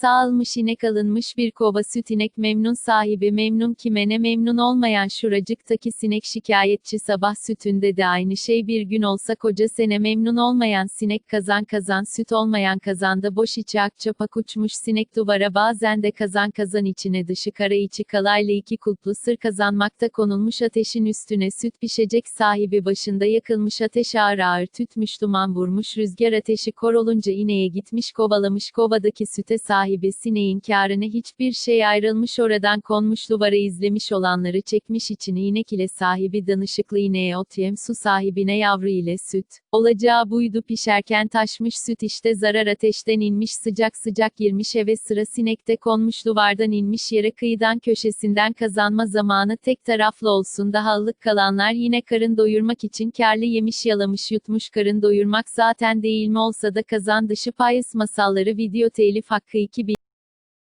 Sağılmış inek alınmış bir kova süt inek memnun sahibi memnun kime ne memnun olmayan şuracıktaki sinek şikayetçi sabah sütünde de aynı şey. Bir gün olsa koca sene memnun olmayan sinek kazan kazan süt olmayan kazanda boş içi akçapak uçmuş sinek duvara bazen de kazan kazan içine dışı kara içi kalaylı iki kulplu sır kazanmakta konulmuş ateşin üstüne süt pişecek sahibi başında yakılmış ateş ağır ağır tütmüş duman vurmuş rüzgar ateşi kor olunca ineğe gitmiş kovalamış kovadaki süte sahibi sineğin kârına hiçbir şey ayrılmış oradan konmuş duvara izlemiş olanları çekmiş içine inek ile sahibi danışıklı ineğe ot yem su sahibine yavru ile süt. Olacağı buydu pişerken taşmış süt işte zarar ateşten inmiş sıcak sıcak girmiş eve sıra sinekte konmuş duvardan inmiş yere kıyıdan köşesinden kazanma zamanı tek taraflı olsun daha ılık kalanlar yine karın doyurmak için karlı yemiş yalamış yutmuş karın doyurmak zaten değil mi olsa da kazan dışı payıs masalları video telif hakkı que ekibi